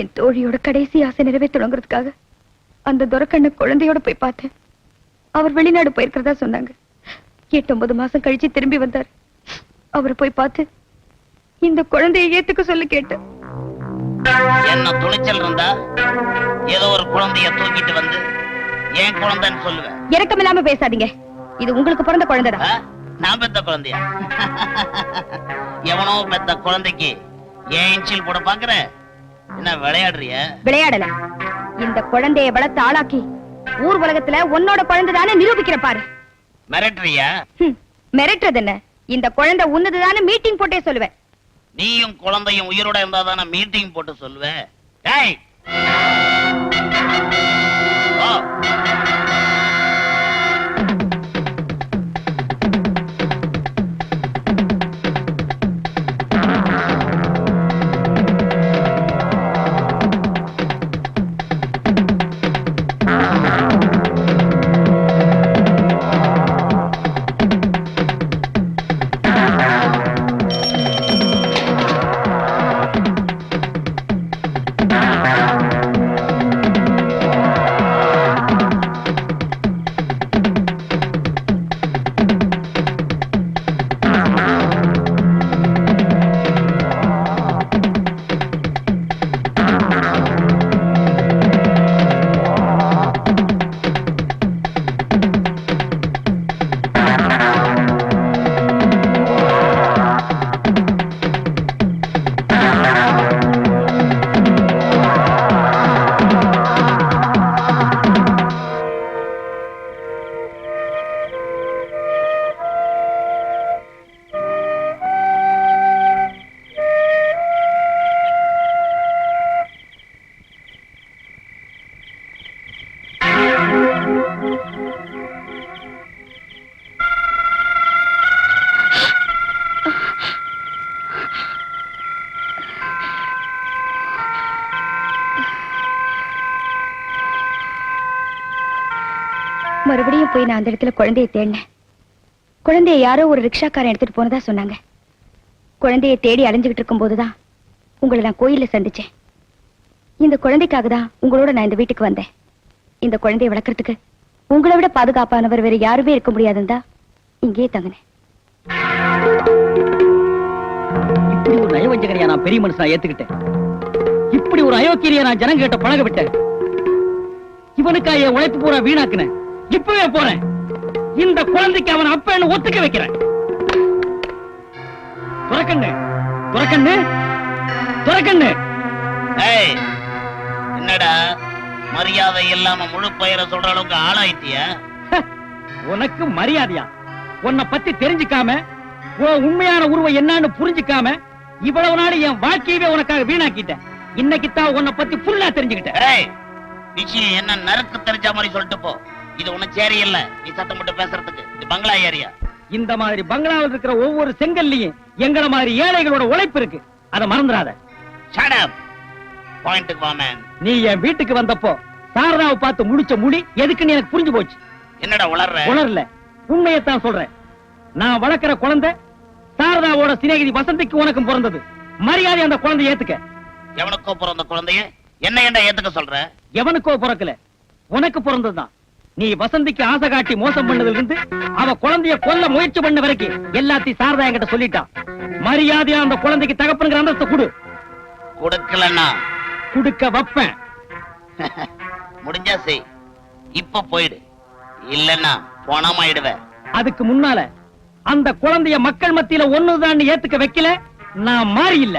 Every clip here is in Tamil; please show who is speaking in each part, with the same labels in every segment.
Speaker 1: என் தோழியோட கடைசி ஆசை நிறைவேற்றணுங்கிறதுக்காக அந்த துரக்கண்ண குழந்தையோட போய் பார்த்தேன். அவர் வெளிநாடு போயிருக்கிறதா சொன்னாங்க. எட்டு ஒன்பது மாசம் கழிச்சு திரும்பி வந்தார். அவரை போய் பார்த்து இந்த குழந்தையை ஏத்துக்க சொல்லி கேட்டேன்.
Speaker 2: என்ன துணிச்சல் இருந்தா ஏதோ ஒரு குழந்தைய தூக்கிட்டு வந்து ஏன் குழந்தைன்னு சொல்லுவேன்
Speaker 1: இறக்கமில்லாம பேசாதீங்க. இது உங்களுக்கு பிறந்த குழந்தைதான்?
Speaker 2: நான் பெத்த குழந்தையா? எவனோ பெத்த குழந்தைக்கு ஏன் இன்சில் போட பாக்குற? என்ன விளையாடுறிய?
Speaker 1: விளையாடல. இந்த குழந்தையை வளர்த்து ஆளாக்கி ஊர் உலகத்துல உன்னோட குழந்தைதானே நிரூபிக்கிற பாரு.
Speaker 2: மிரட்டுறியா?
Speaker 1: மிரட்டுறது என்ன இந்த குழந்தை உன்னதுதானே மீட்டிங் போட்டே சொல்லுவேன்.
Speaker 2: நீயும் குழந்தையும் உயிரோட இருந்தா தானே மீட்டிங் போட்டு சொல்லுவேன் டேய்!
Speaker 1: தான் போய் நான் அந்த இடத்துல குழந்தையை தேடினேன். குழந்தைய யாரோ ஒரு ரிக்ஷாக்காரன் எடுத்துட்டு போனதா சொன்னாங்க. குழந்தைய தேடி அலைஞ்சுக்கிட்டு இருக்கும் போதுதான் உங்களை நான் கோயில்ல சந்திச்சேன். இந்த குழந்தைக்காக தான் உங்களோட நான் இந்த வீட்டுக்கு வந்தேன். இந்த குழந்தையை வளர்க்கறதுக்கு உங்களை விட பாதுகாப்பானவர் வேற யாருமே இருக்க முடியாதுந்தா இங்கேயே தங்கினேன்.
Speaker 3: இப்படி ஒரு நயவஞ்சகனையா நான் பெரிய மனுஷனா ஏத்துக்கிட்டேன். இப்படி ஒரு அயோக்கியரையா நான் ஜனங்க கிட்ட பழக விட்டேன். இவனுக்கா என் உழைப்பு பூரா வீணாக்குனேன். இப்பவே போறேன். இந்த குழந்தைக்கு அவன் அப்பன்னு ஒத்துக்க வைக்கிறேன். துறக்கண்ணு துறக்கண்ணு துறக்கண்ணு.
Speaker 2: ஏய் என்னடா மரியாதை இல்லாம முழு பெயரை சொல்ற அளவுக்கு ஆளாயிட்டியா?
Speaker 3: உனக்கு மரியாதையா? உன்னை பத்தி தெரிஞ்சுக்காம உன் உண்மையான உருவம் என்னன்னு புரிஞ்சுக்காம இவ்வளவு நாள் என் வாழ்க்கையவே உனக்காக வீணாக்கிட்டேன். இன்னைக்கு தான் உன்னை பத்தி ஃபுல்லா தெரிஞ்சுக்கிட்டேன்.
Speaker 2: விஷயம் என்ன நறுக்கு தெரிஞ்ச மாதிரி சொல்லிட்டு போ. இது ஒண்ணு சேரி இல்ல. நீ சத்தம் போட்டு பேசுறதுக்கு. இது பங்களா ஏரியா.
Speaker 3: இந்த மாதிரி பங்களாவில் இருக்கிற ஒவ்வொரு செங்கல்லையும் எங்கள மாதிரி ஏழைகளோட உழைப்பு இருக்கு. அதை மறந்துடாத.
Speaker 2: பாயிண்ட்டுக்கு வா மேன்
Speaker 3: நீ என் வீட்டுக்கு வந்தப்போ சாரதாவை பார்த்து முடிச்ச முடி எதுக்குன்னு எனக்கு புரிஞ்சு போச்சு.
Speaker 2: என்னடா உளர்ற?
Speaker 3: உணரல உண்மையைத்தான் சொல்றேன். நான் வளர்க்கிற குழந்தை சாரதாவோட சிநேகிதி வசந்திக்கு உனக்கும் பிறந்தது. மரியாதை அந்த குழந்தைய ஏத்துக்க.
Speaker 2: எவனுக்கோ பிறந்த குழந்தைய? என்ன ஏன்டா ஏத்துக்க சொல்ற?
Speaker 3: எவனுக்கோ பிறக்கல. உனக்கு பிறந்ததுதான். நீ வசந்திக்கு ஆசை காட்டி மோசம் பண்ணதுல இருந்து அவ குழந்தைய கொல்ல முயற்சி பண்ண வரைக்கும் எல்லாத்தையும் சாரதா என்கிட்ட சொல்லிட்டான் மரியாதையா அந்த குழந்தைக்கு தகப்பனுங்கிற அந்தஸ்தை கொடு.
Speaker 2: கொடுக்கலன்னா
Speaker 3: குடுக்க வைப்பேன்.
Speaker 2: முடிஞ்சா செய். இப்ப போயிடு. இல்லன்னா பணமாயிடுவ.
Speaker 3: அதுக்கு முன்னால அந்த குழந்தைய மக்கள் மத்தியில ஒண்ணுதான் ஏத்துக்க வைக்கல நான் மாறி இல்ல.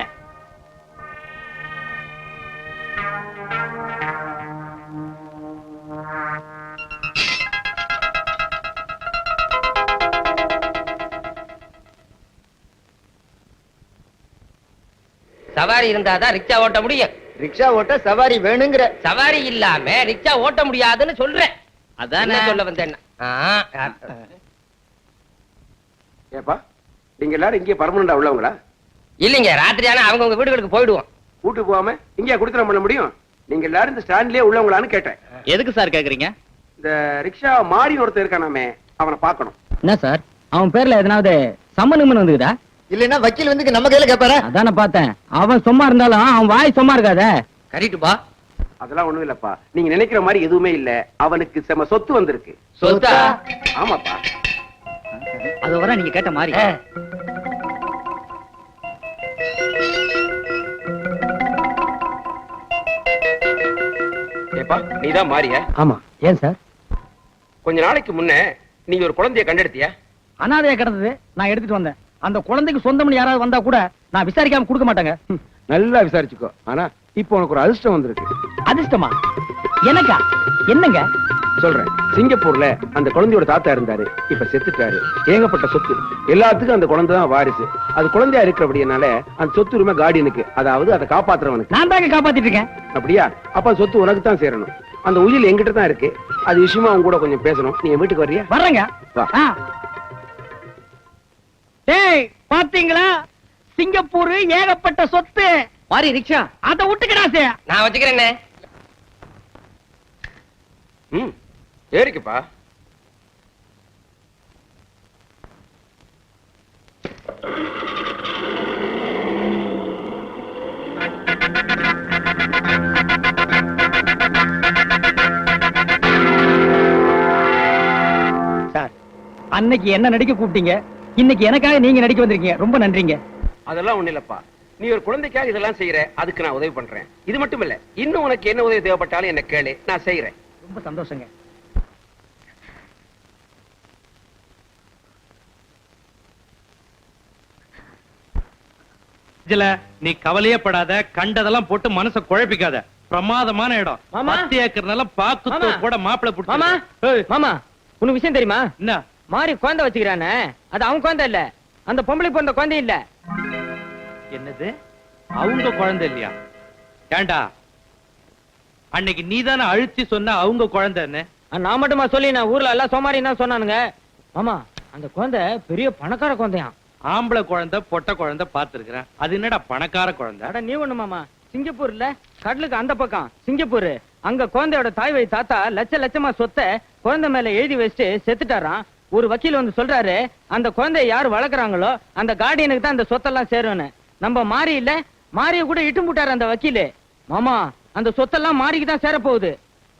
Speaker 4: சவாரி இருந்தாதான் ரிக்ஷா ஓட்ட முடியும்.
Speaker 5: ரிக்ஷா ஓட்ட சவாரி வேணுங்கிற.
Speaker 4: சவாரி இல்லாம ரிக்ஷா ஓட்ட முடியாதுன்னு சொல்றேன்.
Speaker 5: அதானே.
Speaker 4: சொல்ல வந்தேன்
Speaker 6: ஏப்பா நீங்க எல்லாரும் இங்கே பர்மனண்டா உள்ளவங்களா?
Speaker 4: இல்லைங்க ராத்திரி ஆனா அவங்கவங்க வீடுகளுக்கு போயிடுவோம்.
Speaker 6: வீட்டுக்கு போகாம இங்கே குடுத்தனம் பண்ண முடியும்? நீங்க எல்லாரும் இந்த ஸ்டாண்ட்லயே உள்ளவங்களான்னு கேட்டேன்.
Speaker 3: எதுக்கு சார் கேக்குறீங்க?
Speaker 6: இந்த ரிக்ஷா மாறி ஒருத்தர் இருக்கானாமே அவனை பார்க்கணும்.
Speaker 3: என்ன சார்? அவன் பேர்ல எதனாவது சம்மனுமன் வந்துக்குதா?
Speaker 5: இல்லைன்னா வக்கீல் வந்து நம்ம கையில கேட்பாரா
Speaker 3: அதானே பார்த்தேன். அவன் சும்மா இருந்தாலும் அவன் வாய் சும்மா இருக்காதே.
Speaker 4: கரிட்டுப்பா
Speaker 6: அதெல்லாம் ஒண்ணும் இல்லப்பா. நீங்க நினைக்கிற மாதிரி எதுவுமே இல்ல. அவனுக்கு செம சொத்து வந்திருக்கு.
Speaker 4: சொத்தா?
Speaker 6: ஆமாப்பா.
Speaker 3: அது வர நீங்க கேட்ட மாதிரி.
Speaker 6: ஏப்பா நீதான் மாறிய?
Speaker 3: ஆமா. ஏன் சார்?
Speaker 6: கொஞ்ச நாளைக்கு முன்ன நீங்க ஒரு குழந்தைய கண்டெடுத்தியா?
Speaker 3: அனாதையா கிடந்தது. நான் எடுத்துட்டு வந்தேன். அந்த குழந்தைக்கு சொந்தம்னு யாராவது வந்தா கூட நான் விசாரிக்காம கொடுக்க மாட்டாங்க.
Speaker 6: நல்லா விசாரிச்சுக்கோ. ஆனா இப்போ உனக்கு ஒரு அதிர்ஷ்டம் வந்திருக்கு.
Speaker 3: அதிர்ஷ்டமா? எனக்கா? என்னங்க?
Speaker 6: சொல்றேன். சிங்கப்பூர்ல அந்த குழந்தையோட தாத்தா இருந்தாரு. இப்ப செத்துட்டாரு. ஏகப்பட்ட சொத்து. எல்லாத்துக்கும் அந்த குழந்தை தான் வாரிசு. அது குழந்தையா இருக்கிறபடினால அந்த சொத்து உரிமை கார்டியனுக்கு அதாவது அதை காப்பாத்துறவனுக்கு.
Speaker 3: நான் தாங்க காப்பாத்திட்டு இருக்கேன்
Speaker 6: அப்படியா? அப்ப சொத்து உனக்கு தான் சேரணும். அந்த உயில் எங்கிட்ட தான் இருக்கு. அது விஷயமா அவங்க கூட கொஞ்சம் பேசணும். நீ வீட்டுக்கு வர்றியா?
Speaker 3: வர்றேங்க.
Speaker 6: வா.
Speaker 3: டேய் பாத்தீங்களா? சிங்கப்பூர் ஏகப்பட்ட சொத்து.
Speaker 4: மாறி ரிக்ஷா
Speaker 3: அத விட்டுக்கடாசே
Speaker 4: நான் வச்சுக்கிறேன்னே
Speaker 6: ம் ஏறிக்குப்பா.
Speaker 3: சார் அன்னைக்கு என்ன நடிக்க கூப்பிட்டீங்க? இன்னைக்கு எனக்காக நீங்க நடிக்க வந்திருக்கீங்க. ரொம்ப நன்றிங்க.
Speaker 6: அதெல்லாம் ஒண்ணு இல்லப்பா. நீ ஒரு குழந்தைக்காக இதெல்லாம் செய்யற. அதுக்கு நான் உதவி பண்றேன். இது மட்டும் இல்ல இன்னும் உனக்கு என்ன உதவி தேவைப்பட்டாலும் என்ன கேளு. நான் செய்யறேன்.
Speaker 3: ரொம்ப சந்தோஷங்க.
Speaker 7: இதுல நீ கவலையே படாத. கண்டதெல்லாம் போட்டு மனச குழப்பிக்காத. பிரமாதமான இடம்.
Speaker 4: மாமா.
Speaker 7: பத்து ஏக்கர் நிலம் பாக்கு. கூட மாப்பிளை புடிச்சு
Speaker 4: மாமா. மாமா. உனக்கு விஷயம் தெரியுமா?
Speaker 7: என்ன?
Speaker 4: மாறி குழந்தை வச்சுக்கிறானே? அது அவன் குழந்தை இல்ல. அந்த பொம்பளை பிறந்த குழந்தை இல்ல.
Speaker 7: என்னது? அவங்க குழந்தை இல்லையா? ஏண்டா? அன்னைக்கு நீதானே அழுத்தி சொன்ன அவங்க குழந்தைன்னு?
Speaker 4: நான் மட்டுமா சொல்லி நான் ஊர்ல எல்லாம் சோமாரி தான் சொன்னானுங்க? மாமா அந்த குழந்தை பெரிய பணக்கார குழந்தையாம்.
Speaker 7: ஆம்பளை குழந்தை பொட்டை குழந்தை பார்த்திருக்கிறேன். அது என்னடா பணக்கார குழந்தை?
Speaker 4: அட நீ ஒண்ணு மாமா. சிங்கப்பூர்ல கடலுக்கு அந்த பக்கம் சிங்கப்பூர். அங்க குழந்தையோட தாய் வழி தாத்தா லட்ச லட்சமா சொத்தை குழந்தை மேல எழுதி வச்சுட்டு செத்துட்டாராம். ஒரு வக்கீல் வந்து சொல்றாரு அந்த குழந்தைய யார் வளர்க்குறாங்களோ அந்த கார்டியனுக்கு தான் அந்த சொத்தெல்லாம் சேரும்னு. நம்ம மாறி இல்ல மாறிய கூட இட்டு போட்டாரு அந்த வக்கீலு. மாமா அந்த சொத்தெல்லாம் மாறிக்கு தான் சேரப்போகுது.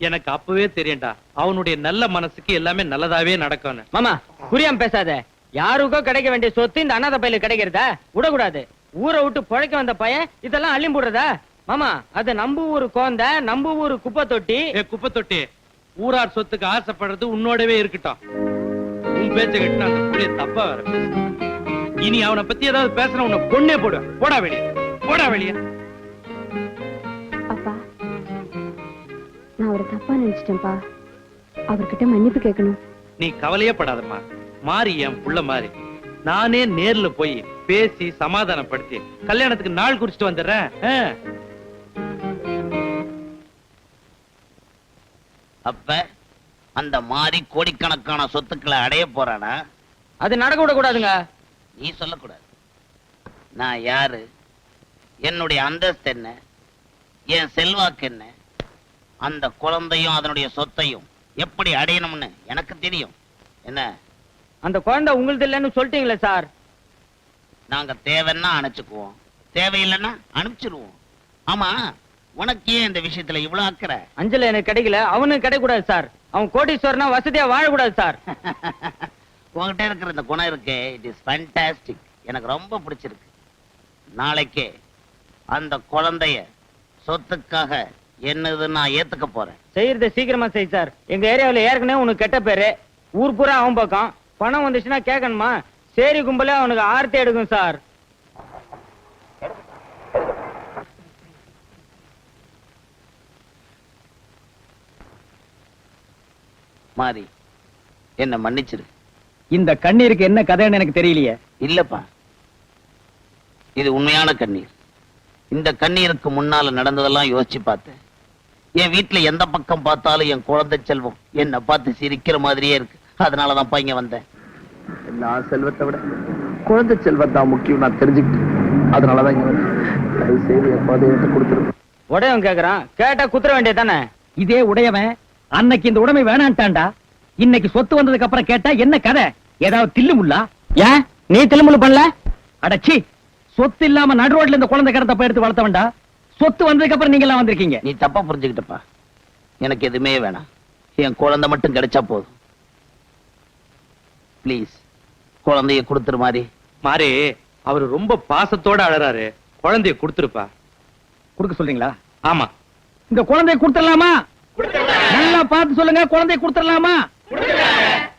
Speaker 7: எனக்கு அப்பவே தெரியும்டா அவனுடைய நல்ல மனசுக்கு எல்லாமே நல்லதாவே நடக்கும்னு.
Speaker 4: மாமா புரியாம பேசாத. யாருக்கோ கிடைக்க வேண்டிய சொத்து இந்த அனாதை பையில கிடைக்கிறதா? விடக்கூடாது. ஊரை விட்டு பொழைக்க வந்த பையன் இதெல்லாம் அள்ளி போடுறதா? மாமா அது நம்ம ஊரு கோந்த நம்ம ஊரு குப்பை தொட்டி.
Speaker 7: குப்பை தொட்டி ஊரார் சொத்துக்கு ஆசைப்படுறது உன்னோடவே இருக்கட்டும். உன் பேச்ச கட்டின அந்த புள்ளைய தப்பா வர இனி அவனை பத்தி ஏதாவது பேசுற உன்னை பொண்ணே போடுவேன் போடா வெளிய. போடா வெளிய.
Speaker 8: அப்பா நான் அவரை தப்பா நினைச்சிட்டேன்ப்பா. அவர்கிட்ட மன்னிப்பு கேட்கணும்.
Speaker 7: நீ கவலையே படாதம்மா. மாறி என் புள்ள மாறி. நானே நேர்ல போய் பேசி சமாதானப்படுத்தி கல்யாணத்துக்கு நாள் குறிச்சிட்டு வந்துடுறேன்.
Speaker 2: அப்ப அந்த மாறி கோடிக்கணக்கான சொத்துக்களை அடைய போறானா?
Speaker 4: அது நடக்க விடக்கூடாதுங்க.
Speaker 2: நீ சொல்லக்கூடாது. நான் யாரு? என்னுடைய அந்தஸ்து என்ன? என் செல்வாக்கு என்ன? அந்த குழந்தையும் அதனுடைய சொத்தையும் எப்படி அடையணும்னு எனக்கு தெரியும். என்ன?
Speaker 4: அந்த குழந்தை உங்களுது இல்லைன்னு சொல்லிட்டீங்களே சார்.
Speaker 2: நாங்க தேவைன்னா அணைச்சுக்குவோம் தேவையில்லைன்னா அனுப்பிச்சிருவோம். ஆமா உனக்கு ஏன் இந்த விஷயத்துல இவ்வளவு அக்கறை?
Speaker 4: அஞ்சல எனக்கு கிடைக்கல அவனுக்கு கிடைக்க கூடாது சார். அவன் கோடீஸ்வரனா வசதியா வாழக்கூடாது சார்.
Speaker 2: உன்கிட்ட இருக்கிற இந்த குணம் இருக்கே இட் இஸ் ஃபேண்டாஸ்டிக் எனக்கு ரொம்ப பிடிச்சிருக்கு. நாளைக்கே அந்த குழந்தைய சொத்துக்காக என்னது நான் ஏத்துக்க போறேன்.
Speaker 4: செய்யறத சீக்கிரமா செய் சார். எங்க ஏரியாவுல ஏற்கனவே உனக்கு கெட்ட பேரு. ஊர் பூரா அவன் பக்கம். பணம் வந்துச்சுன்னா கேட்கணுமா சேரி கும்பலே அவனுக்கு ஆர்த்தி எடுக்கும் சார்.
Speaker 2: மாறி. என்ன மன்னிச்சிரு.
Speaker 3: இந்த கண்ணீருக்கு என்ன கதைன்னு எனக்கு தெரியலையே.
Speaker 2: இல்லப்பா. இது உண்மையான கண்ணீர். இந்த கண்ணீருக்கு முன்னால நடந்ததெல்லாம் யோசிச்சு பார்த்தேன். என் வீட்டுல எந்த பக்கம் பார்த்தாலும் என் குழந்தை செல்வம் என்னை பார்த்து சிரிக்கிற மாதிரியே இருக்கு. அதனாலதான்ப்பா இங்க வந்தேன்.
Speaker 5: எல்லா செல்வத்தை விட குழந்தை செல்வம் தான் முக்கியம் நான் தெரிஞ்சுக்கிட்டேன். அதனாலதான் இங்க வந்தேன். கொடுத்துருங்க.
Speaker 4: உடையவன் கேக்குறான். கேட்டா குத்துற வேண்டியதானே
Speaker 3: இதே உடையவன் அன்னைக்கு இந்த உடைமை வேணான்ட்டான்டா. இன்னைக்கு சொத்து வந்ததுக்கு அப்புறம் கேட்டா என்ன கதை? ஏதாவது தில்லு முள்ளா
Speaker 4: ஏன்? நீ திருமுழு பண்ணல?
Speaker 3: அடச்சி சொத்து இல்லாம நடு ரோட்ல இந்த குழந்தை கிடத்த போய் எடுத்து வளர்த்தவன்டா. சொத்து வந்ததுக்கு அப்புறம் நீங்க எல்லாம் வந்திருக்கீங்க.
Speaker 2: நீ தப்பா புரிஞ்சுக்கிட்டப்பா. எனக்கு எதுவுமே வேணாம். என் குழந்தை மட்டும் கிடைச்சா போதும். ப்ளீஸ் குழந்தைய கொடுத்துரு மாதிரி
Speaker 7: மாறி அவரு ரொம்ப பாசத்தோட அழறாரு. குழந்தைய கொடுத்துருப்பா.
Speaker 3: கொடுக்க சொல்றீங்களா?
Speaker 7: ஆமா.
Speaker 3: இந்த குழந்தைய கொடுத்துடலாமா? நல்லா பார்த்து சொல்லுங்க குழந்தைய கொடுத்துடலாமா?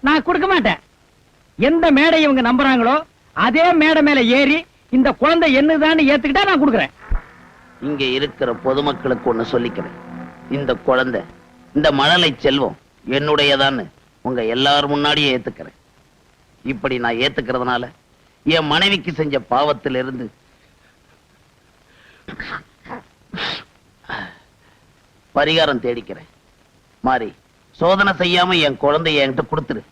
Speaker 3: நான் கொடுக்க மாட்டேன். எந்த மேடை இவங்க நம்புறாங்களோ அதே மேடை மேல ஏறி இந்த குழந்தை என்னதான்னு ஏத்துக்கிட்டா நான் கொடுக்குறேன்.
Speaker 2: இங்க இருக்கிற பொதுமக்களுக்கு ஒண்ணு சொல்லிக்கிறேன். இந்த குழந்தை இந்த மழலை செல்வம் என்னுடையதான்னு உங்க எல்லார் முன்னாடியே ஏத்துக்கிறேன். இப்படி நான் ஏத்துக்கிறதுனால என் மனைவிக்கு செஞ்ச பாவத்திலிருந்து பரிகாரம் தேடிக்கிறேன். மாறி சோதனை செய்யாம என் குழந்தைய என்கிட்ட கொடுத்துரு.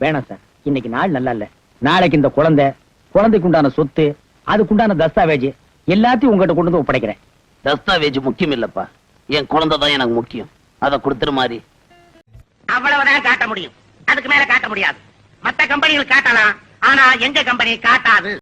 Speaker 3: வேணாம் சார் இன்னைக்கு நாள் நல்லா இல்ல. நாளைக்கு இந்த குழந்தை குழந்தைக்கு உண்டான சொத்து அதுக்குண்டான தஸ்தாவேஜ் எல்லாத்தையும் உங்ககிட்ட கொண்டு வந்து ஒப்படைக்கிறேன்.
Speaker 2: தஸ்தாவேஜ் முக்கியம் இல்லப்பா என் குழந்தை தான் எனக்கு முக்கியம். அதை கொடுத்துரு மாதிரி
Speaker 9: அவ்வளவுதான் காட்ட முடியும். அதுக்கு மேல காட்ட முடியாது. மத்த கம்பெனிகள் காட்டலாம் ஆனா எங்க கம்பெனி காட்டாது.